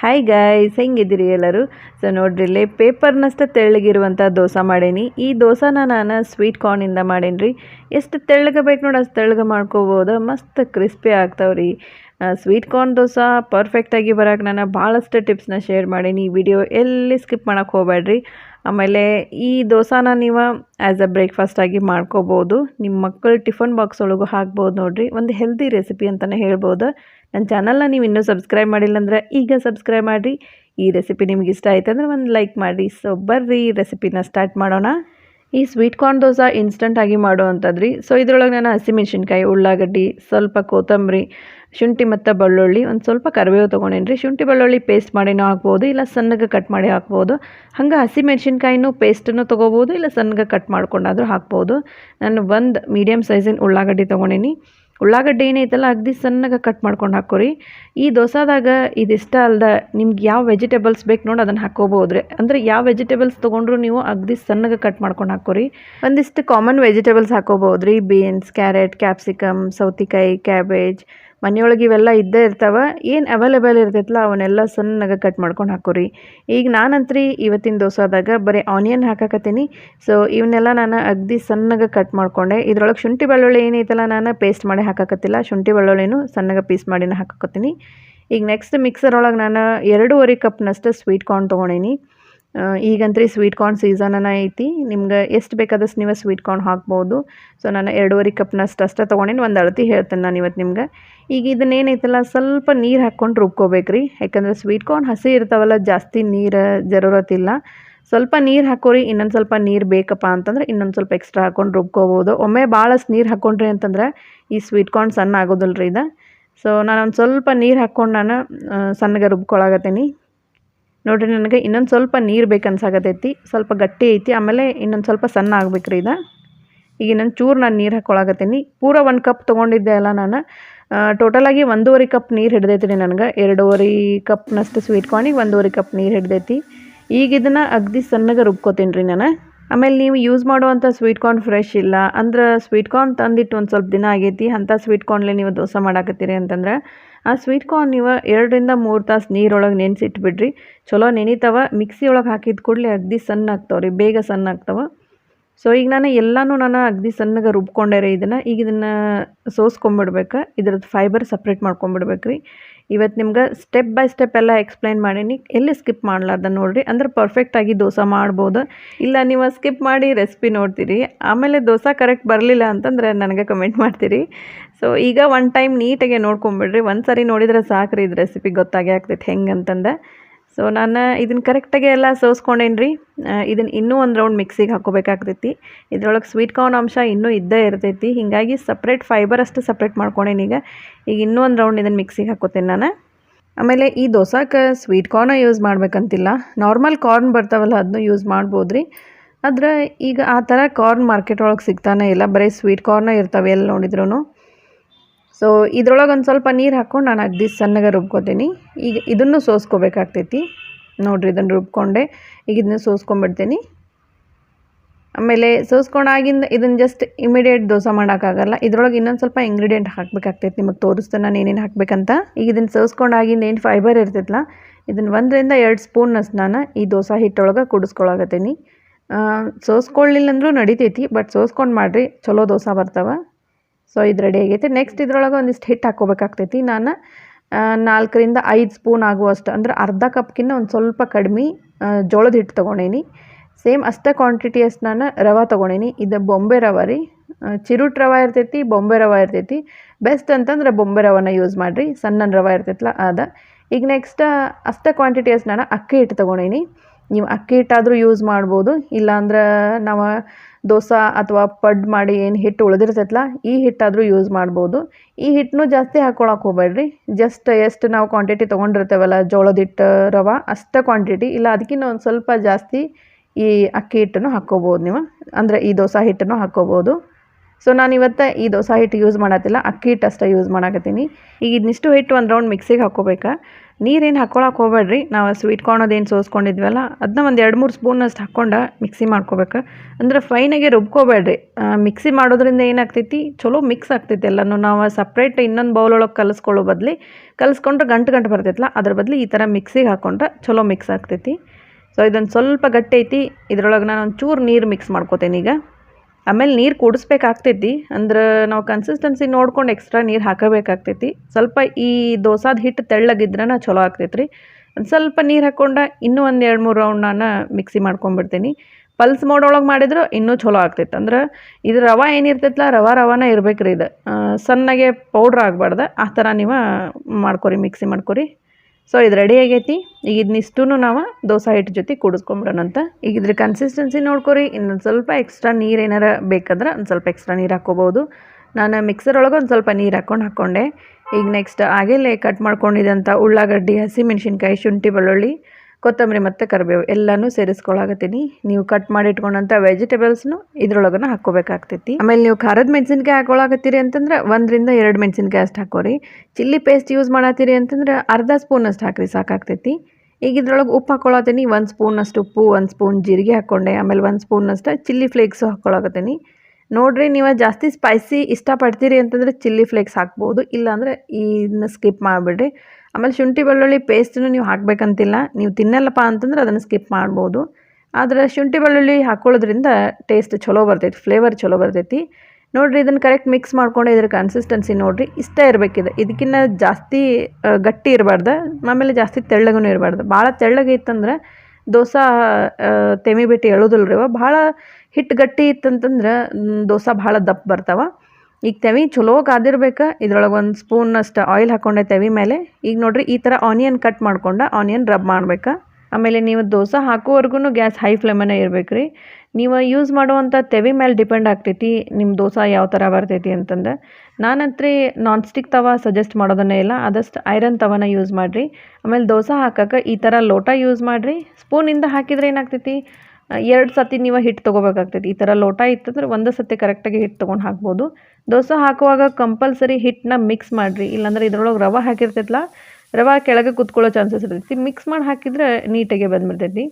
Hi guys ಹೆಂಗಿದ್ದೀರಿ ಎಲ್ಲರೂ? So ನೋಡ್ರಿ, ಇಲ್ಲಿ ಪೇಪರ್ನಷ್ಟು ತೆಳ್ಳಗಿರುವಂಥ ದೋಸೆ ಮಾಡೀನಿ. ಈ ದೋಸೆನ ನಾನು ಸ್ವೀಟ್ ಕಾರ್ನಿಂದ ಮಾಡೀನಿ ರೀ ಎಷ್ಟು ತೆಳ್ಳಗೆ ಬೇಕು ನೋಡಿ, ಅಷ್ಟು ತೆಳ್ಳಗೆ ಮಾಡ್ಕೋಬೋದು. ಮಸ್ತ್ ಕ್ರಿಸ್ಪಿ ಆಗ್ತಾವ್ರಿ. ಸ್ವೀಟ್ ಕಾರ್ನ್ ದೋಸೆ ಪರ್ಫೆಕ್ಟಾಗಿ ಬರೋಕೆ ನಾನು ಭಾಳಷ್ಟು ಟಿಪ್ಸ್ನ ಶೇರ್ ಮಾಡೀನಿ. ಈ ವಿಡಿಯೋ ಎಲ್ಲಿ ಸ್ಕಿಪ್ ಮಾಡೋಕ್ಕೆ ಹೋಗ್ಬೇಡ್ರಿ. ಆಮೇಲೆ ಈ ದೋಸಾನ ನೀವು ಆ್ಯಸ್ ಅ ಬ್ರೇಕ್ಫಾಸ್ಟ್ ಆಗಿ ಮಾಡ್ಕೋಬೋದು. ನಿಮ್ಮ ಮಕ್ಕಳು ಟಿಫನ್ ಬಾಕ್ಸ್ ಒಳಗೂ ಹಾಕ್ಬೋದು ನೋಡಿರಿ. ಒಂದು ಹೆಲ್ದಿ ರೆಸಿಪಿ ಅಂತಲೇ ಹೇಳ್ಬೋದು. ನನ್ನ ಚಾನಲ್ನ ನೀವು ಇನ್ನೂ ಸಬ್ಸ್ಕ್ರೈಬ್ ಮಾಡಿಲ್ಲ ಅಂದರೆ ಈಗ ಸಬ್ಸ್ಕ್ರೈಬ್ ಮಾಡಿರಿ. ಈ ರೆಸಿಪಿ ನಿಮ್ಗೆ ಇಷ್ಟ ಆಯ್ತು ಅಂದರೆ ಒಂದು ಲೈಕ್ ಮಾಡಿ ಸೊ ಬರ್ರಿ ರೆಸಿಪಿನ ಸ್ಟಾರ್ಟ್ ಮಾಡೋಣ. ಈ ಸ್ವೀಟ್ ಕಾರ್ನ್ ದೋಸೆ ಇನ್ಸ್ಟಂಟಾಗಿ ಮಾಡುವಂಥದ್ರಿ ಸೊ ಇದ್ರೊಳಗೆ ನಾನು ಹಸಿಮೆಣ್ಸಿನ್ಕಾಯಿ ಉಳ್ಳಾಗಡ್ಡಿ, ಸ್ವಲ್ಪ ಕೊತ್ತಂಬರಿ, ಶುಂಠಿ ಮತ್ತು ಬೆಳ್ಳುಳ್ಳಿ, ಒಂದು ಸ್ವಲ್ಪ ಕರಿಬೇವು ತೊಗೊಂಡೇನಿ ಶುಂಠಿ, ಬೆಳ್ಳುಳ್ಳಿ ಪೇಸ್ಟ್ ಮಾಡಿನೂ ಹಾಕ್ಬೋದು, ಇಲ್ಲ ಸಣ್ಣಗೆ ಕಟ್ ಮಾಡಿ ಹಾಕ್ಬೋದು. ಹಂಗೆ ಹಸಿಮೆಣ್ಸಿನ್ಕಾಯಿನೂ ಪೇಸ್ಟನ್ನು ತೊಗೋಬೋದು, ಇಲ್ಲ ಸಣ್ಣಗೆ ಕಟ್ ಮಾಡ್ಕೊಂಡಾದರೂ ಹಾಕ್ಬೋದು. ನಾನು ಒಂದು ಮೀಡಿಯಮ್ ಸೈಜಿನ ಉಳ್ಳಾಗಡ್ಡಿ ತೊಗೊಂಡೀನಿ. ಉಳ್ಳಾಗಡ್ಡಿ ಏನೈತಲ್ಲ ಅಗದಿ ಸಣ್ಣಗೆ ಕಟ್ ಮಾಡ್ಕೊಂಡು ಹಾಕೋರಿ. ಈ ದೋಸಾದಾಗ ಇದಿಷ್ಟ ಅಲ್ದ ನಿಮ್ಗೆ ಯಾವ ವೆಜಿಟೇಬಲ್ಸ್ ಬೇಕು ನೋಡಿ ಅದನ್ನು ಹಾಕೋಬೋದ್ರಿ ಅಂದರೆ ಯಾವ ವೆಜಿಟೇಬಲ್ಸ್ ತೊಗೊಂಡ್ರು ನೀವು ಅಗದಿ ಸಣ್ಣಗೆ ಕಟ್ ಮಾಡ್ಕೊಂಡು ಹಾಕೋರಿ. ಒಂದಿಷ್ಟು ಕಾಮನ್ ವೆಜಿಟೇಬಲ್ಸ್ ಹಾಕೋಬೋದ್ರಿ ಬೀನ್ಸ್ ಕ್ಯಾರೆಟ್ ಕ್ಯಾಪ್ಸಿಕಮ್ ಸೌತಿಕಾಯಿ ಕ್ಯಾಬೇಜ್ ಮನೆಯೊಳಗೆ ಇವೆಲ್ಲ ಇದ್ದೇ ಇರ್ತಾವೆ, ಏನು ಅವೈಲೇಬಲ್ ಇರ್ತೈತಲ್ಲ ಅವನ್ನೆಲ್ಲ ಸಣ್ಣಗೆ ಕಟ್ ಮಾಡ್ಕೊಂಡು ಹಾಕೋರಿ. ಈಗ ನಾನಂತ್ರಿ ಇವತ್ತಿನ ದೋಸಾದಾಗ ಬರೀ ಆನಿಯನ್ ಹಾಕಾಕತ್ತೀನಿ. ಸೊ ಇವನ್ನೆಲ್ಲ ನಾನು ಅಗದಿ ಸಣ್ಣಗೆ ಕಟ್ ಮಾಡಿಕೊಂಡೆ. ಇದ್ರೊಳಗೆ ಶುಂಠಿ ಬೆಳ್ಳುಳ್ಳಿ ಏನೈತಲ್ಲ ನಾನು ಪೇಸ್ಟ್ ಮಾಡಿ ಹಾಕಾಕತ್ತಿಲ್ಲ. ಶುಂಠಿ ಬೆಳ್ಳುಳ್ಳಿನೂ ಸಣ್ಣಗೆ ಪೀಸ್ ಮಾಡಿನ ಹಾಕಾಕತ್ತೀನಿ. ಈಗ ನೆಕ್ಸ್ಟ್ ಮಿಕ್ಸರ್ ಒಳಗೆ ನಾನು ಎರಡೂವರೆ ಕಪ್ನಷ್ಟು ಸ್ವೀಟ್ ಕಾರ್ನ್ ತೊಗೊಂಡೀನಿ. ಈಗಂತ್ರಿ ಸ್ವೀಟ್ ಕಾರ್ನ್ ಸೀಸನನ ಐತಿ. ನಿಮ್ಗೆ ಎಷ್ಟು ಬೇಕಾದಷ್ಟು ನೀವು ಸ್ವೀಟ್ ಕಾರ್ನ್ ಹಾಕ್ಬೋದು. ಸೊ ನಾನು ಎರಡೂವರೆ ಕಪ್ನಷ್ಟು ಅಷ್ಟೇ ತೊಗೊಂಡಿನಿ. ಒಂದು ಅಳತಿ ಹೇಳ್ತೇನೆ ನಾನು ಇವತ್ತು ನಿಮ್ಗೆ. ಈಗ ಇದನ್ನೇನೈತಲ್ಲ ಸ್ವಲ್ಪ ನೀರು ಹಾಕ್ಕೊಂಡು ರುಬ್ಕೋಬೇಕು ರೀ ಯಾಕಂದ್ರೆ ಸ್ವೀಟ್ ಕಾರ್ನ್ ಹಸಿ ಇರ್ತಾವಲ್ಲ, ಜಾಸ್ತಿ ನೀರು ಜರೂರತ್ತಿಲ್ಲ ಸ್ವಲ್ಪ ನೀರು ಹಾಕೋರಿ, ಇನ್ನೊಂದು ಸ್ವಲ್ಪ ನೀರು ಬೇಕಪ್ಪ ಅಂತಂದ್ರೆ ಇನ್ನೊಂದು ಸ್ವಲ್ಪ ಎಕ್ಸ್ಟ್ರಾ ಹಾಕ್ಕೊಂಡು ರುಬ್ಕೋಬೋದು. ಒಮ್ಮೆ ಭಾಳಷ್ಟು ನೀರು ಹಾಕ್ಕೊಂಡ್ರಿ ಅಂತಂದ್ರೆ ಈ ಸ್ವೀಟ್ ಕಾರ್ನ್ ಸಣ್ಣ ಆಗೋದಿಲ್ಲ ರೀ ಇದು. ಸೊ ನಾನು ಒಂದು ಸ್ವಲ್ಪ ನೀರು ಹಾಕ್ಕೊಂಡು ನಾನು ಸಣ್ಣಗೆ ರುಬ್ಕೊಳಗತ್ತೀನಿ ನೋಡಿರಿ, ನನಗೆ ಇನ್ನೊಂದು ಸ್ವಲ್ಪ ನೀರು ಬೇಕು ಅನ್ಸಾಗತೈತಿ ಸ್ವಲ್ಪ ಗಟ್ಟಿ ಐತಿ, ಆಮೇಲೆ ಇನ್ನೊಂದು ಸ್ವಲ್ಪ ಸಣ್ಣ ಆಗ್ಬೇಕ್ರಿ ಇದು. ಈಗ ಇನ್ನೊಂದು ಚೂರು ನಾನು ನೀರು ಹಾಕ್ಕೊಳಕತ್ತೀನಿ ಪೂರ ಒಂದು ಕಪ್ ತೊಗೊಂಡಿದ್ದೆ ಅಲ್ಲ ನಾನು. ಟೋಟಲಾಗಿ ಒಂದೂವರೆ ಕಪ್ ನೀರು ಹಿಡ್ದೈತಿ ರೀ ನನಗೆ. ಎರಡೂವರೆ ಕಪ್ನಷ್ಟು ಸ್ವೀಟ್ ಕಾರ್ನಿಗೆ ಒಂದೂವರೆ ಕಪ್ ನೀರು ಹಿಡ್ದೈತಿ. ಈಗ ಇದನ್ನು ಅಗ್ದಿ ಸಣ್ಣಗೆ ರುಬ್ಕೋತೀನಿ ರೀ ನಾನು. ಆಮೇಲೆ ನೀವು ಯೂಸ್ ಮಾಡುವಂಥ ಸ್ವೀಟ್ ಕಾರ್ನ್ ಫ್ರೆಶ್ ಇಲ್ಲ, ಅಂದ್ರೆ ಸ್ವೀಟ್ ಕಾರ್ನ್ ತಂದಿಟ್ಟು ಒಂದು ಸ್ವಲ್ಪ ದಿನ ಆಗೈತಿ ಅಂಥ ಸ್ವೀಟ್ ಕಾರ್ನ್ಲೆ ನೀವು ದೋಸೆ ಮಾಡಾಕತ್ತೀರಿ ಅಂತಂದ್ರೆ ಆ ಸ್ವೀಟ್ ಕಾರ್ನ್ ನೀವು ಎರಡರಿಂದ ಮೂರು ತಾಸು ನೀರೊಳಗೆ ನೆನೆಸಿಟ್ಬಿಡ್ರಿ. ಚಲೋ ನೆನಿತಾವ ಮಿಕ್ಸಿ ಒಳಗೆ ಹಾಕಿದ ಕೂಡಲೇ ಅಗ್ದಿ ಸಣ್ಣ ಆಗ್ತಾವೆ ರೀ ಬೇಗ ಸಣ್ಣ ಆಗ್ತಾವೆ ಸೊ ಈಗ ನಾನು ಎಲ್ಲನೂ ನಾನು ಅಗ್ದಿ ಸಣ್ಣಗೆ ರುಬ್ಕೊಂಡೆ ರೀ ಇದನ್ನು. ಈಗ ಇದನ್ನು ಸೋಸ್ಕೊಂಬಿಡ್ಬೇಕು ಇದ್ರದ್ದು ಫೈಬರ್ ಸಪ್ರೇಟ್ ಮಾಡ್ಕೊಂಬಿಡ್ಬೇಕು ರೀ ಇವತ್ತು ನಿಮ್ಗೆ ಸ್ಟೆಪ್ ಬೈ ಸ್ಟೆಪ್ ಎಲ್ಲ ಎಕ್ಸ್ಪ್ಲೈನ್ ಮಾಡೀನಿ. ಎಲ್ಲಿ ಸ್ಕಿಪ್ ಮಾಡಲಾರ್ದ ನೋಡಿರಿ. ಅಂದ್ರೆ ಪರ್ಫೆಕ್ಟಾಗಿ ದೋಸೆ ಮಾಡ್ಬೋದು. ಇಲ್ಲ, ನೀವು ಸ್ಕಿಪ್ ಮಾಡಿ ರೆಸಿಪಿ ನೋಡ್ತೀರಿ. ಆಮೇಲೆ ದೋಸೆ ಕರೆಕ್ಟ್ ಬರಲಿಲ್ಲ ಅಂತಂದ್ರೆ ನನಗೆ ಕಮೆಂಟ್ ಮಾಡ್ತೀರಿ. ಸೊ ಈಗ ಒನ್ ಟೈಮ್ ನೀಟಾಗಿ ನೋಡ್ಕೊಂಬಿಡ್ರಿ. ಒಂದು ಸರಿ ಸಾಕು ರೀ ಇದು ರೆಸಿಪಿ ಗೊತ್ತಾಗೇ ಆಗ್ತೈತೆ ಹೆಂಗೆ ಅಂತಂದೆ. ಸೊ ನಾನು ಇದನ್ನು ಕರೆಕ್ಟಾಗಿ ಎಲ್ಲ ಸೋಸ್ಕೊಂಡೇನಿ ರೀ ಇದನ್ನು ಇನ್ನೂ ಒಂದು ರೌಂಡ್ ಮಿಕ್ಸಿಗೆ ಹಾಕೋಬೇಕಾಗ್ತೈತಿ. ಇದ್ರೊಳಗೆ ಸ್ವೀಟ್ ಕಾರ್ನ್ ಅಂಶ ಇನ್ನೂ ಇದ್ದೇ ಇರ್ತೈತಿ. ಹೀಗಾಗಿ ಸಪ್ರೇಟ್ ಫೈಬರ್ ಅಷ್ಟು ಸಪ್ರೇಟ್ ಮಾಡ್ಕೊಂಡೇನಿ ಈಗ. ಈಗ ಇನ್ನೂ ಒಂದು ರೌಂಡ್ ಇದನ್ನು ಮಿಕ್ಸಿಗೆ ಹಾಕೋತೀನಿ ನಾನು. ಆಮೇಲೆ ಈ ದೋಸಾಕ್ಕೆ ಸ್ವೀಟ್ ಕಾರ್ನ ಯೂಸ್ ಮಾಡ್ಬೇಕಂತಿಲ್ಲ. ನಾರ್ಮಲ್ ಕಾರ್ನ್ ಬರ್ತಾವಲ್ಲ ಅದನ್ನು ಯೂಸ್ ಮಾಡ್ಬೋದು ರೀ ಆದ್ರೆ ಈಗ ಆ ಥರ ಕಾರ್ನ್ ಮಾರ್ಕೆಟ್ ಒಳಗೆ ಸಿಗ್ತಾನೆ ಇಲ್ಲ. ಬರೀ ಸ್ವೀಟ್ ಕಾರ್ನ ಇರ್ತಾವೆ ಎಲ್ಲಿ ನೋಡಿದ್ರು ಸೊ ಇದ್ರೊಳಗೆ ಒಂದು ಸ್ವಲ್ಪ ನೀರು ಹಾಕ್ಕೊಂಡು ನಾನು ಅಗ್ದಿ ಸಣ್ಣಗೆ ರುಬ್ಕೋತೀನಿ. ಈಗ ಇದನ್ನು ಸೋಸ್ಕೋಬೇಕಾಗ್ತೈತಿ. ನೋಡಿರಿ ಇದನ್ನು ರುಬ್ಕೊಂಡೆ, ಈಗ ಇದನ್ನ ಸೋಸ್ಕೊಂಡ್ಬಿಡ್ತೀನಿ ಆಮೇಲೆ ಸೋಸ್ಕೊಂಡಾಗಿಂದ ಇದನ್ನು ಜಸ್ಟ್ ಇಮಿಡಿಯೇಟ್ ದೋಸೆ ಮಾಡೋಕ್ಕಾಗಲ್ಲ. ಇದ್ರೊಳಗೆ ಇನ್ನೊಂದು ಸ್ವಲ್ಪ ಇಂಗ್ರೀಡಿಯೆಂಟ್ ಹಾಕ್ಬೇಕಾಗ್ತೈತಿ. ನಿಮಗೆ ತೋರಿಸ್ತೇನೆ ನಾನು ಏನೇನು ಹಾಕಬೇಕಂತ. ಈಗ ಇದನ್ನು ಸೋಸ್ಕೊಂಡಾಗಿಂದ ಏನು ಫೈಬರ್ ಇರ್ತೈತಲ್ಲ ಇದನ್ನು ಒಂದರಿಂದ ಎರಡು ಸ್ಪೂನಷ್ಟು ನಾನು ಈ ದೋಸೆ ಹಿಟ್ಟೊಳಗೆ ಕುಡಿಸ್ಕೊಳಕತ್ತೀನಿ. ಸೋಸ್ಕೊಳ್ಳಿಲ್ಲ ಅಂದರೂ ನಡಿತೈತಿ ಬಟ್ ಸೋಸ್ಕೊಂಡು ಮಾಡಿರಿ, ಚಲೋ ದೋಸೆ ಬರ್ತಾವೆ. ಸೊ ಇದು ರೆಡಿ ಆಗೈತೆ. ನೆಕ್ಸ್ಟ್ ಇದ್ರೊಳಗೆ ಒಂದಿಷ್ಟು ಹಿಟ್ಟು ಹಾಕೋಬೇಕಾಗ್ತೈತಿ ನಾನು ನಾಲ್ಕರಿಂದ ಐದು ಸ್ಪೂನ್ ಆಗುವಷ್ಟು, ಅಂದ್ರೆ ಅರ್ಧ ಕಪ್ಕಿನ್ನ ಒಂದು ಸ್ವಲ್ಪ ಕಡಿಮೆ ಜೋಳದ ಹಿಟ್ಟು ತೊಗೊಂಡೇನಿ. ಸೇಮ್ ಅಷ್ಟೇ ಕ್ವಾಂಟಿಟಿ ಅಷ್ಟು ನಾನು ರವೆ ತೊಗೊಂಡೇನಿ. ಇದು ಬೊಂಬೆ ರವೆ ರೀ. ಚಿರುಟ್ ರವೆ ಇರ್ತೈತಿ, ಬೊಂಬೆ ರವೆ ಇರ್ತೈತಿ. ಬೆಸ್ಟ್ ಅಂತಂದ್ರೆ ಬೊಂಬೆ ರವೆನ ಯೂಸ್ ಮಾಡಿರಿ. ಸಣ್ಣ ರವೆ ಇರ್ತೈತಲ್ಲ ಅದ. ಈಗ ನೆಕ್ಸ್ಟ್ ಅಷ್ಟೇ ಕ್ವಾಂಟಿಟಿ ಅಷ್ಟು ನಾನು ಅಕ್ಕಿ ಹಿಟ್ಟು ತೊಗೊಂಡೇನಿ. ನೀವು ಅಕ್ಕಿ ಹಿಟ್ಟಾದರೂ ಯೂಸ್ ಮಾಡ್ಬೋದು. ಇಲ್ಲಾಂದ್ರೆ ನಾವು ದೋಸೆ ಅಥವಾ ಪಡ್ ಮಾಡಿ ಏನು ಹಿಟ್ಟು ಉಳಿದಿರ್ತೈತಲ್ಲ ಈ ಹಿಟ್ಟಾದರೂ ಯೂಸ್ ಮಾಡ್ಬೋದು. ಈ ಹಿಟ್ಟನ್ನು ಜಾಸ್ತಿ ಹಾಕ್ಕೊಳಕ್ಕೆ ಹೋಗ್ಬೇಡ್ರಿ. ಜಸ್ಟ್ ಎಷ್ಟು ನಾವು ಕ್ವಾಂಟಿಟಿ ತೊಗೊಂಡಿರ್ತೇವಲ್ಲ, ಜೋಳದ ಹಿಟ್ಟು, ರವೆ, ಅಷ್ಟೇ ಕ್ವಾಂಟಿಟಿ ಇಲ್ಲ ಅದಕ್ಕಿಂತ ಒಂದು ಸ್ವಲ್ಪ ಜಾಸ್ತಿ ಈ ಅಕ್ಕಿ ಹಿಟ್ಟನ್ನು ಹಾಕ್ಕೋಬೋದು ನೀವು. ಅಂದರೆ ಈ ದೋಸೆ ಹಿಟ್ಟನ್ನು ಹಾಕ್ಕೋಬೋದು. ಸೊ ನಾನು ಇವತ್ತು ಈ ದೋಸೆ ಹಿಟ್ಟು ಯೂಸ್ ಮಾಡತ್ತಿಲ್ಲ, ಅಕ್ಕಿ ಹಿಟ್ಟು ಅಷ್ಟೇ ಯೂಸ್ ಮಾಡಕತ್ತೀನಿ. ಈಗ ಇದನ್ನಿಷ್ಟು ಹಿಟ್ಟು ಒಂದು ರೌಂಡ್ ಮಿಕ್ಸಿಗೆ ಹಾಕ್ಕೋಬೇಕಾ ನೀರೇನು ಹಾಕ್ಕೊಳಕ್ಕೆ ಹೋಗ್ಬೇಡ್ರಿ, ನಾವು ಸ್ವೀಟ್ ಕಾರ್ನ್ ಅದೇನು ಸೋಸ್ಕೊಂಡಿದ್ವಲ್ಲ ಅದನ್ನ ಒಂದು ಎರಡು ಮೂರು ಸ್ಪೂನಷ್ಟು ಹಾಕ್ಕೊಂಡು ಮಿಕ್ಸಿ ಮಾಡ್ಕೋಬೇಕು. ಅಂದ್ರೆ ಫೈನಾಗೆ ರುಬ್ಕೋಬೇಡ್ರಿ. ಮಿಕ್ಸಿ ಮಾಡೋದ್ರಿಂದ ಏನಾಗ್ತೈತಿ, ಚಲೋ ಮಿಕ್ಸ್ ಆಗ್ತೈತಿ ಎಲ್ಲನೂ. ನಾವು ಸಪ್ರೇಟ್ ಇನ್ನೊಂದು ಬೌಲ್ ಒಳಗೆ ಕಲಿಸ್ಕೊಳ್ಳೋ ಬದಲಿ, ಕಲಿಸ್ಕೊಂಡ್ರೆ ಗಂಟು ಗಂಟು ಬರ್ತೈತಲ್ಲ ಅದ್ರ ಬದಲು ಈ ಥರ ಮಿಕ್ಸಿಗೆ ಹಾಕ್ಕೊಂಡ್ರೆ ಚಲೋ ಮಿಕ್ಸ್ ಆಗ್ತೈತಿ. ಸೊ ಇದೊಂದು ಸ್ವಲ್ಪ ಗಟ್ಟಿ ಐತಿ, ಇದ್ರೊಳಗೆ ನಾನು ಒಂದು ಚೂರು ನೀರು ಮಿಕ್ಸ್ ಮಾಡ್ಕೋತೇನೆ ಈಗ. ಆಮೇಲೆ ನೀರು ಕುಡಿಸ್ಬೇಕಾಗ್ತೈತಿ. ಅಂದ್ರೆ ನಾವು ಕನ್ಸಿಸ್ಟೆನ್ಸಿ ನೋಡ್ಕೊಂಡು ಎಕ್ಸ್ಟ್ರಾ ನೀರು ಹಾಕಬೇಕಾಗ್ತೈತಿ. ಸ್ವಲ್ಪ ಈ ದೋಸಾದ ಹಿಟ್ಟು ತೆಳ್ಳಗಿದ್ರೆ ಚಲೋ ಆಗ್ತೈತೆ ರೀ ಸ್ವಲ್ಪ ನೀರು ಹಾಕ್ಕೊಂಡು ಇನ್ನೂ ಒಂದು ಎರಡು ಮೂರು ರೌಂಡ್ ನಾನು ಮಿಕ್ಸಿ ಮಾಡ್ಕೊಂಬಿಡ್ತೀನಿ. ಪಲ್ಸ್ ಮೋಡೊಳಗೆ ಮಾಡಿದ್ರೆ ಇನ್ನೂ ಚಲೋ ಆಗ್ತೈತೆ. ಅಂದ್ರೆ ಇದು ರವೆ ಏನಿರ್ತೈತಲ್ಲ ರವೆ ರವಾನ ಇರ್ಬೇಕು ರೀ ಇದು ಸಣ್ಣಗೆ ಪೌಡ್ರ್ ಆಗಬಾರ್ದು. ಆ ಥರ ನೀವು ಮಾಡ್ಕೊರಿ ಮಿಕ್ಸಿ ಮಾಡ್ಕೊರಿ. ಸೊ ಇದು ರೆಡಿ ಆಗೈತಿ. ಈಗ ಇದನ್ನಿಷ್ಟೂ ನಾವು ದೋಸೆ ಹಿಟ್ಟು ಜೊತೆ ಕೂಡಿಸ್ಕೊಂಬಿಡೋಣಂತ ಈಗ ಇದ್ರ ಕನ್ಸಿಸ್ಟೆನ್ಸಿ ನೋಡ್ಕೊರಿ. ಇನ್ನೊಂದು ಸ್ವಲ್ಪ ಎಕ್ಸ್ಟ್ರಾ ನೀರು ಏನಾರ ಬೇಕಂದ್ರೆ ಒಂದು ಸ್ವಲ್ಪ ಎಕ್ಸ್ಟ್ರಾ ನೀರು ಹಾಕ್ಕೋಬೋದು. ನಾನು ಮಿಕ್ಸರ್ ಒಳಗೆ ಒಂದು ಸ್ವಲ್ಪ ನೀರು ಹಾಕ್ಕೊಂಡು ಹಾಕ್ಕೊಂಡೆ ಈಗ ನೆಕ್ಸ್ಟ್ ಆಗಲೇ ಕಟ್ ಮಾಡ್ಕೊಂಡಿದ್ದಂಥ ಉಳ್ಳಾಗಡ್ಡಿ, ಹಸಿಮೆಣ್ಸಿನ್ಕಾಯಿ, ಶುಂಠಿ, ಬೆಳ್ಳುಳ್ಳಿ. ಕೊತ್ತಂಬರಿ ಮತ್ತು ಕರಿಬೇವು ಎಲ್ಲನೂ ಸೇರಿಸ್ಕೊಳಕತ್ತೀನಿ. ನೀವು ಕಟ್ ಮಾಡಿ ಇಟ್ಕೊಂಡಂಥ ವೆಜಿಟೇಬಲ್ಸ್ನು ಇದ್ರೊಳಗನ ಹಾಕ್ಕೋಬೇಕಾಗ್ತೈತಿ. ಆಮೇಲೆ ನೀವು ಖಾರದ ಮೆಣಸಿನ್ಕಾಯಿ ಹಾಕೊಳ್ಳಾಗತ್ತೀರಿ ಅಂತಂದ್ರೆ ಒಂದರಿಂದ ಎರಡು ಮೆಣಸಿನ್ಕಾಯಿ ಅಷ್ಟು ಹಾಕೋರಿ. ಚಿಲ್ಲಿ ಪೇಸ್ಟ್ ಯೂಸ್ ಮಾಡತ್ತೀರಿ ಅಂತಂದ್ರೆ ಅರ್ಧ ಸ್ಪೂನ್ ಅಷ್ಟು ಹಾಕ್ರಿ, ಸಾಕಾಗ್ತೈತಿ. ಈಗ ಇದ್ರೊಳಗೆ ಉಪ್ಪು ಹಾಕ್ಕೊಳತ್ತೀನಿ ಒಂದು ಸ್ಪೂನಷ್ಟು ಉಪ್ಪು, ಒಂದು ಸ್ಪೂನ್ ಜೀರಿಗೆ ಹಾಕ್ಕೊಂಡೆ ಆಮೇಲೆ ಒಂದು ಸ್ಪೂನಷ್ಟು ಚಿಲ್ಲಿ ಫ್ಲೇಕ್ಸು ಹಾಕ್ಕೊಳಕತ್ತೀನಿ ನೋಡ್ರಿ, ನೀವು ಜಾಸ್ತಿ ಸ್ಪೈಸಿ ಇಷ್ಟಪಡ್ತೀರಿ ಅಂತಂದ್ರೆ ಚಿಲ್ಲಿ ಫ್ಲೇಕ್ಸ್ ಹಾಕ್ಬೋದು. ಇಲ್ಲಾಂದರೆ ಇದನ್ನ ಸ್ಕಿಪ್ ಮಾಡಿಬಿಡ್ರಿ. ಆಮೇಲೆ ಶುಂಠಿ ಬೆಳ್ಳುಳ್ಳಿ ಪೇಸ್ಟನ್ನು ನೀವು ಹಾಕಬೇಕಂತಿಲ್ಲ. ನೀವು ತಿನ್ನಲ್ಲಪ್ಪ ಅಂತಂದ್ರೆ ಅದನ್ನು ಸ್ಕಿಪ್ ಮಾಡ್ಬೋದು. ಆದರೆ ಶುಂಠಿ ಬೆಳ್ಳುಳ್ಳಿ ಹಾಕ್ಕೊಳ್ಳೋದ್ರಿಂದ ಟೇಸ್ಟ್ ಚಲೋ ಬರ್ತೈತಿ ಫ್ಲೇವರ್ ಚಲೋ ಬರ್ತೈತಿ. ನೋಡಿರಿ, ಇದನ್ನು ಕರೆಕ್ಟ್ ಮಿಕ್ಸ್ ಮಾಡ್ಕೊಂಡು ಇದ್ರ ಕನ್ಸಿಸ್ಟೆನ್ಸಿ ನೋಡಿರಿ, ಇಷ್ಟ ಇರಬೇಕಿದೆ. ಇದಕ್ಕಿಂತ ಜಾಸ್ತಿ ಗಟ್ಟಿ ಇರಬಾರ್ದು, ಆಮೇಲೆ ಜಾಸ್ತಿ ತೆಳ್ಳಗೂ ಇರಬಾರ್ದು. ಭಾಳ ತೆಳ್ಳಗಿತ್ತಂದ್ರೆ ದೋಸೆ ತೆಮಿ ಬಿಟ್ಟು ಎಳೋದಿಲ್ಲ ರೀ ಭಾಳ ಹಿಟ್ಟು ಗಟ್ಟಿ ಇತ್ತಂತಂದ್ರೆ ದೋಸೆ ಭಾಳ ದಪ್ಪ ಬರ್ತಾವೆ. ಈಗ ತೆವಿ ಚಲೋ ಕಾದಿರ್ಬೇಕು ಇದ್ರೊಳಗೆ ಒಂದು ಸ್ಪೂನ್ ಅಷ್ಟು ಆಯಿಲ್ ಹಾಕ್ಕೊಂಡೆ ತೆವಿ ಮೇಲೆ. ಈಗ ನೋಡಿರಿ, ಈ ಥರ ಆನಿಯನ್ ಕಟ್ ಮಾಡ್ಕೊಂಡು ಆನಿಯನ್ ರಬ್ ಮಾಡ್ಬೇಕು. ಆಮೇಲೆ ನೀವು ದೋಸೆ ಹಾಕೋವರೆಗೂ ಗ್ಯಾಸ್ ಹೈ ಫ್ಲೇಮನೇ ಇರಬೇಕು ರೀ ನೀವು ಯೂಸ್ ಮಾಡುವಂಥ ತೆವಿ ಮೇಲೆ ಡಿಪೆಂಡ್ ಆಗ್ತೈತಿ ನಿಮ್ಮ ದೋಸೆ ಯಾವ ಥರ ಬರ್ತೈತಿ ಅಂತಂದು. ನಾನಂತ್ರಿ ನಾನ್ ಸ್ಟಿಕ್ ತವ ಸಜೆಸ್ಟ್ ಮಾಡೋದನ್ನೇ ಇಲ್ಲ, ಆದಷ್ಟು ಐರನ್ ತವನ ಯೂಸ್ ಮಾಡಿರಿ. ಆಮೇಲೆ ದೋಸೆ ಹಾಕಕ್ಕೆ ಈ ಥರ ಲೋಟ ಯೂಸ್ ಮಾಡಿರಿ. ಸ್ಪೂನಿಂದ ಹಾಕಿದ್ರೆ ಏನಾಗ್ತೈತಿ, ಎರಡು ಸತಿ ನೀವು ಹಿಟ್ಟು ತೊಗೋಬೇಕಾಗ್ತೈತಿ. ಈ ಥರ ಲೋಟ ಇತ್ತಂದ್ರೆ ಒಂದು ಸತಿ ಕರೆಕ್ಟಾಗಿ ಹಿಟ್ಟು ತೊಗೊಂಡು ಹಾಕ್ಬೋದು. ದೋಸೆ ಹಾಕುವಾಗ ಕಂಪಲ್ಸರಿ ಹಿಟ್ಟನ್ನ ಮಿಕ್ಸ್ ಮಾಡಿರಿ. ಇಲ್ಲಾಂದ್ರೆ ಇದ್ರೊಳಗೆ ರವೆ ಹಾಕಿರ್ತೈತಲ್ಲ ರವೆ ಕೆಳಗೆ ಕುತ್ಕೊಳ್ಳೋ ಚಾನ್ಸಸ್ ಇರ್ತೈತಿ. ಮಿಕ್ಸ್ ಮಾಡಿ ಹಾಕಿದ್ರೆ ನೀಟಾಗೆ ಬಂದ್ಬಿಡ್ತೈತಿ.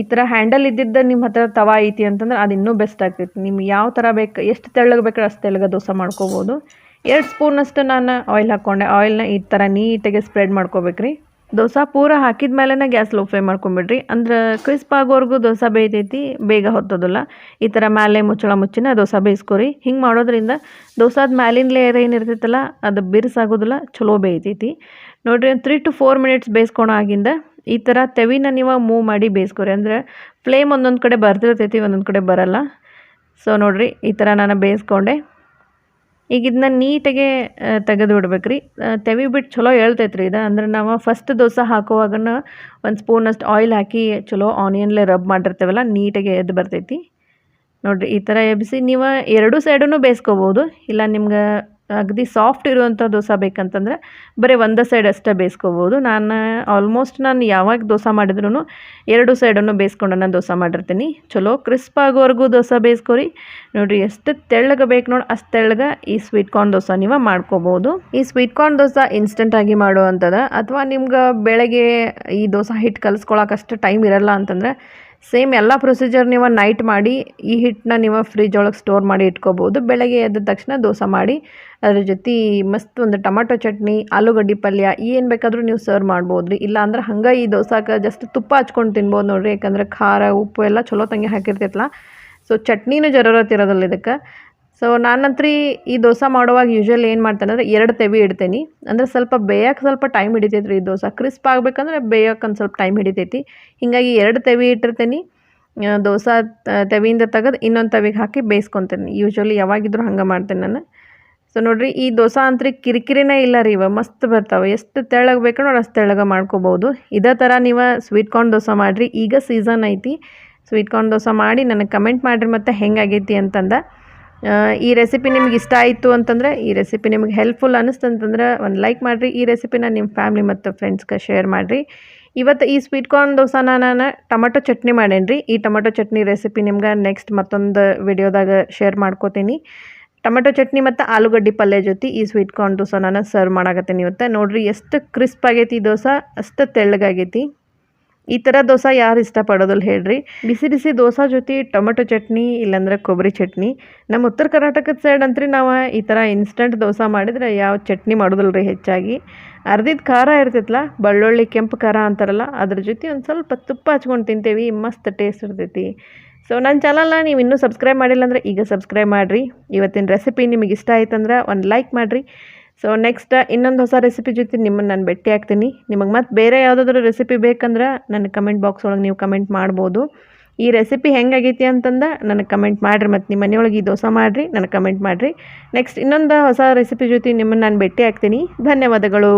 ಈ ಥರ ಹ್ಯಾಂಡಲ್ ಇದ್ದಿದ್ದ ನಿಮ್ಮ ಹತ್ರ ತವ ಐತಿ ಅಂತಂದ್ರೆ ಅದು ಇನ್ನೂ ಬೆಸ್ಟ್ ಆಗ್ತೈತಿ. ನಿಮ್ಗೆ ಯಾವ ಥರ ಬೇಕು, ಎಷ್ಟು ತೆಳ್ಳಗೆ ಬೇಕು ಅಷ್ಟು ತೆಳ್ಳಗೆ ದೋಸೆ ಮಾಡ್ಕೋಬೋದು. ಎರಡು ಸ್ಪೂನಷ್ಟು ನಾನು ಆಯಿಲ್ ಹಾಕ್ಕೊಂಡೆ ಆಯಿಲ್ನ ಈ ಥರ ನೀಟಾಗಿ ಸ್ಪ್ರೆಡ್ ಮಾಡ್ಕೋಬೇಕ್ರಿ. ದೋಸೆ ಪೂರ ಹಾಕಿದ ಮೇಲೇ ಗ್ಯಾಸ್ ಲೋ ಫ್ಲೇಮ್ ಮಾಡ್ಕೊಂಬಿಡ್ರಿ. ಅಂದ್ರೆ ಕ್ರಿಸ್ಪ್ ಆಗೋವರೆಗೂ ದೋಸೆ ಬೇಯ್ತೈತಿ, ಬೇಗ ಹೊತ್ತೋದಿಲ್ಲ. ಈ ಥರ ಮೇಲೆ ಮುಚ್ಚಳ ಮುಚ್ಚಿನ ದೋಸೆ ಬೇಯಿಸ್ಕೊರಿ. ಹಿಂಗೆ ಮಾಡೋದ್ರಿಂದ ದೋಸಾದ ಮ್ಯಾಲಿನ ಲೇಯರ್ ಏನಿರ್ತೈತಲ್ಲ ಅದು ಬಿರ್ಸಾಗೋದಿಲ್ಲ, ಚಲೋ ಬೇಯ್ತೈತಿ. ನೋಡ್ರಿ ತ್ರೀ ಟು ಫೋರ್ ಮಿನಿಟ್ಸ್ ಬೇಯಿಸ್ಕೊಳೋ ಆಗಿಂದ ಈ ಥರ ತೆವಿನ ನೀವು ಮೂವ್ ಮಾಡಿ ಬೇಯಿಸ್ಕೊರಿ. ಅಂದರೆ ಫ್ಲೇಮ್ ಒಂದೊಂದು ಕಡೆ ಬರ್ತಿರ್ತೈತಿ ಒಂದೊಂದು ಕಡೆ ಬರಲ್ಲ. ಸೊ ನೋಡಿರಿ, ಈ ಥರ ನಾನು ಬೇಯಿಸ್ಕೊಂಡೆ. ಈಗ ಇದನ್ನ ನೀಟಾಗೆ ತೆಗೆದು ಬಿಡ್ಬೇಕು ರೀ ತೆವಿ ಬಿಟ್ಟು ಚಲೋ ಹೇಳ್ತೈತೆ ರೀ ಇದು. ಅಂದ್ರೆ ನಾವು ಫಸ್ಟ್ ದೋಸೆ ಹಾಕುವಾಗ ಒಂದು ಸ್ಪೂನಷ್ಟು ಆಯಿಲ್ ಹಾಕಿ ಚಲೋ ಆನಿಯನ್ಲೆ ರಬ್ ಮಾಡಿರ್ತೇವಲ್ಲ, ನೀಟಾಗೆ ಎದ್ದು ಬರ್ತೈತಿ. ನೋಡಿರಿ, ಈ ಥರ ಎಬ್ಬಿಸಿ ನೀವು ಎರಡೂ ಸೈಡೂ ಬೇಯಿಸ್ಕೋಬೋದು. ಇಲ್ಲ ನಿಮ್ಗೆ ಅಗದಿ ಸಾಫ್ಟ್ ಇರುವಂಥ ದೋಸೆ ಬೇಕಂತಂದ್ರೆ ಬರೀ ಒಂದು ಸೈಡ್ ಅಷ್ಟೇ ಬೇಯಿಸ್ಕೋಬೋದು. ನಾನು ಆಲ್ಮೋಸ್ಟ್ ನಾನು ಯಾವಾಗ ದೋಸೆ ಮಾಡಿದ್ರೂ ಎರಡು ಸೈಡನ್ನು ಬೇಯಿಸ್ಕೊಂಡು ನಾನು ದೋಸೆ ಮಾಡಿರ್ತೀನಿ. ಚಲೋ ಕ್ರಿಸ್ಪ್ ಆಗೋವರೆಗೂ ದೋಸೆ ಬೇಯಿಸ್ಕೊರಿ. ನೋಡಿರಿ ಎಷ್ಟು ತೆಳ್ಳಗೆ ಬೇಕು ನೋಡಿ, ಅಷ್ಟು ತೆಳ್ಳಗೆ ಈ ಸ್ವೀಟ್ ಕಾರ್ನ್ ದೋಸೆ ನೀವು ಮಾಡ್ಕೋಬೋದು. ಈ ಸ್ವೀಟ್ ಕಾರ್ನ್ ದೋಸೆ ಇನ್ಸ್ಟೆಂಟಾಗಿ ಮಾಡುವಂಥದ್ದು ಅಥವಾ ನಿಮ್ಗೆ ಬೆಳಗ್ಗೆ ಈ ದೋಸೆ ಹಿಟ್ಟು ಕಲಿಸ್ಕೊಳಕ್ಕೆ ಅಷ್ಟು ಟೈಮ್ ಇರಲ್ಲ ಅಂತಂದ್ರೆ ಸೇಮ್ ಎಲ್ಲ ಪ್ರೊಸೀಜರ್ ನೀವು ನೈಟ್ ಮಾಡಿ, ಈ ಹಿಟ್ಟನ್ನ ನೀವು ಫ್ರಿಜ್ ಒಳಗೆ ಸ್ಟೋರ್ ಮಾಡಿ ಇಟ್ಕೋಬೋದು. ಬೆಳಗ್ಗೆ ಎದ್ದ ತಕ್ಷಣ ದೋಸೆ ಮಾಡಿ, ಅದ್ರ ಜೊತೆ ಮಸ್ತ್ ಒಂದು ಟೊಮಾಟೊ ಚಟ್ನಿ, ಆಲೂಗಡ್ಡೆ ಪಲ್ಯ, ಏನು ಬೇಕಾದರೂ ನೀವು ಸರ್ವ್ ಮಾಡ್ಬೋದು ರೀ ಇಲ್ಲ ಅಂದ್ರೆ ಹಂಗೆ ಈ ದೋಸಾಕ್ಕೆ ಜಸ್ಟ್ ತುಪ್ಪ ಹಚ್ಕೊಂಡು ತಿನ್ಬೋದು ನೋಡಿರಿ. ಯಾಕಂದ್ರೆ ಖಾರ, ಉಪ್ಪು ಎಲ್ಲ ಚಲೋ ತಂಗಿ ಹಾಕಿರ್ತೈತಲ್ಲ ಸೊ ಚಟ್ನಿನೂ ಜರೂರತ್ ಇರೋದಿಲ್ಲ ಇದಕ್ಕೆ. ಸೊ ನಾನಂತ್ರಿ ಈ ದೋಸೆ ಮಾಡುವಾಗ ಯೂಶ್ವಲಿ ಏನು ಮಾಡ್ತೇನೆ ಅಂದರೆ ಎರಡು ತೆವಿ ಇಡ್ತೀನಿ. ಅಂದರೆ ಸ್ವಲ್ಪ ಬೇಯಕ್ಕೆ ಸ್ವಲ್ಪ ಟೈಮ್ ಹಿಡಿತೈತೆ ರೀ ಈ ದೋಸೆ. ಕ್ರಿಸ್ಪ್ ಆಗಬೇಕಂದ್ರೆ ಬೇಯಕ್ಕೆ ಒಂದು ಸ್ವಲ್ಪ ಟೈಮ್ ಹಿಡಿತೈತಿ. ಹೀಗಾಗಿ ಎರಡು ತೆವಿ ಇಟ್ಟಿರ್ತೀನಿ. ದೋಸೆ ತೆವಿಯಿಂದ ತೆಗೆದು ಇನ್ನೊಂದು ತವಿಗೆ ಹಾಕಿ ಬೇಯಿಸ್ಕೊತೀನಿ. ಯೂಶ್ವಲಿ ಯಾವಾಗಿದ್ರೂ ಹಂಗೆ ಮಾಡ್ತೇನೆ ನಾನು. ಸೊ ನೋಡಿರಿ ಈ ದೋಸೆ ಅಂತ್ರಿ ಕಿರಿಕಿರಿನೇ ಇಲ್ಲ ರೀ ಇವ. ಮಸ್ತ್ ಬರ್ತಾವೆ. ಎಷ್ಟು ತೆಳ್ಳಗೆ ಬೇಕು ನೋಡಿ ಅಷ್ಟು ತೆಳ್ಳಗೆ ಮಾಡ್ಕೋಬೋದು. ಇದೇ ಥರ ನೀವು ಸ್ವೀಟ್ ಕಾರ್ನ್ ದೋಸೆ ಮಾಡಿರಿ. ಈಗ ಸೀಸನ್ ಐತಿ. ಸ್ವೀಟ್ ಕಾರ್ನ್ ದೋಸೆ ಮಾಡಿ ನನಗೆ ಕಮೆಂಟ್ ಮಾಡಿರಿ ಮತ್ತು ಹೆಂಗಾಗೈತಿ ಅಂತಂದ. ಈ ರೆಸಿಪಿ ನಿಮ್ಗೆ ಇಷ್ಟ ಆಯಿತು ಅಂತಂದರೆ, ಈ ರೆಸಿಪಿ ನಿಮ್ಗೆ ಹೆಲ್ಪ್ಫುಲ್ ಅನ್ನಿಸ್ತಂತಂದ್ರೆ ಒಂದು ಲೈಕ್ ಮಾಡಿರಿ. ಈ ರೆಸಿಪಿನ ನಿಮ್ಮ ಫ್ಯಾಮ್ಲಿ ಮತ್ತು ಫ್ರೆಂಡ್ಸ್ಗೆ ಶೇರ್ ಮಾಡಿರಿ. ಇವತ್ತು ಈ ಸ್ವೀಟ್ ಕಾರ್ನ್ ದೋಸೆನ ನಾನು ಟೊಮೆಟೊ ಚಟ್ನಿ ಮಾಡೇನಿ ರೀ ಈ ಟೊಮೆಟೊ ಚಟ್ನಿ ರೆಸಿಪಿ ನಿಮ್ಗೆ ನೆಕ್ಸ್ಟ್ ಮತ್ತೊಂದು ವಿಡಿಯೋದಾಗ ಶೇರ್ ಮಾಡ್ಕೋತೀನಿ. ಟೊಮೆಟೊ ಚಟ್ನಿ ಮತ್ತು ಆಲೂಗಡ್ಡೆ ಪಲ್ಯ ಜೊತೆ ಈ ಸ್ವೀಟ್ ಕಾರ್ನ್ ದೋಸೆ ನಾನು ಸರ್ವ್ ಮಾಡಾಕತ್ತೀನಿ ಇವತ್ತು. ನೋಡಿರಿ, ಎಷ್ಟು ಕ್ರಿಸ್ಪ್ ಆಗೈತಿ ಈ ದೋಸೆ, ಅಷ್ಟು ತೆಳ್ಳಗಾಗೈತಿ. ಈ ಥರ ದೋಸೆ ಯಾರು ಇಷ್ಟಪಡೋದಿಲ್ಲ ಹೇಳ್ರಿ. ಬಿಸಿ ಬಿಸಿ ದೋಸೆ ಜೊತೆ ಟೊಮೆಟೊ ಚಟ್ನಿ ಇಲ್ಲಾಂದ್ರೆ ಕೊಬ್ಬರಿ ಚಟ್ನಿ. ನಮ್ಮ ಉತ್ತರ ಕರ್ನಾಟಕದ ಸೈಡ್ ಅಂತ್ರಿ ನಾವು ಈ ಥರ ಇನ್ಸ್ಟಂಟ್ ದೋಸೆ ಮಾಡಿದ್ರೆ ಯಾವ ಚಟ್ನಿ ಮಾಡೋದಿಲ್ಲ ರೀ ಹೆಚ್ಚಾಗಿ. ಅರ್ಧಿದ ಖಾರ ಇರ್ತೈತಲ್ಲ ಬೆಳ್ಳುಳ್ಳಿ ಕೆಂಪು ಖಾರ ಅಂತಾರಲ್ಲ, ಅದ್ರ ಜೊತೆ ಒಂದು ಸ್ವಲ್ಪ ತುಪ್ಪ ಹಚ್ಕೊಂಡು ತಿಂತೇವಿ, ಮಸ್ತ್ ಟೇಸ್ಟ್ ಇರ್ತೈತಿ. ಸೊ ನನ್ನ ಚಾನಲ್ನ ನೀವು ಇನ್ನೂ ಸಬ್ಸ್ಕ್ರೈಬ್ ಮಾಡಿಲ್ಲ ಅಂದರೆ ಈಗ ಸಬ್ಸ್ಕ್ರೈಬ್ ಮಾಡಿರಿ. ಇವತ್ತಿನ ರೆಸಿಪಿ ನಿಮಗೆ ಇಷ್ಟ ಆಯ್ತಂದ್ರೆ ಒಂದು ಲೈಕ್ ಮಾಡಿರಿ. ಸೊ ನೆಕ್ಸ್ಟ್ ಇನ್ನೊಂದು ಹೊಸ ರೆಸಿಪಿ ಜೊತೆ ನಿಮ್ಮನ್ನು ನಾನು ಭೇಟಿ ಆಗ್ತೀನಿ. ನಿಮಗೆ ಮತ್ತೆ ಬೇರೆ ಯಾವುದಾದ್ರೂ ರೆಸಿಪಿ ಬೇಕಂದ್ರೆ ನನ್ನ ಕಮೆಂಟ್ ಬಾಕ್ಸ್ ಒಳಗೆ ನೀವು ಕಮೆಂಟ್ ಮಾಡ್ಬೋದು. ಈ ರೆಸಿಪಿ ಹೆಂಗಾಗೈತಿ ಅಂತಂದು ನನಗೆ ಕಮೆಂಟ್ ಮಾಡಿರಿ ಮತ್ತು ನಿಮ್ಮ ಮನೆಯೊಳಗೆ ಈ ದೋಸೆ ಮಾಡಿರಿ, ನನಗೆ ಕಮೆಂಟ್ ಮಾಡಿರಿ. ನೆಕ್ಸ್ಟ್ ಇನ್ನೊಂದು ಹೊಸ ರೆಸಿಪಿ ಜೊತೆ ನಿಮ್ಮನ್ನು ನಾನು ಭೇಟಿ ಆಗ್ತೀನಿ. ಧನ್ಯವಾದಗಳು.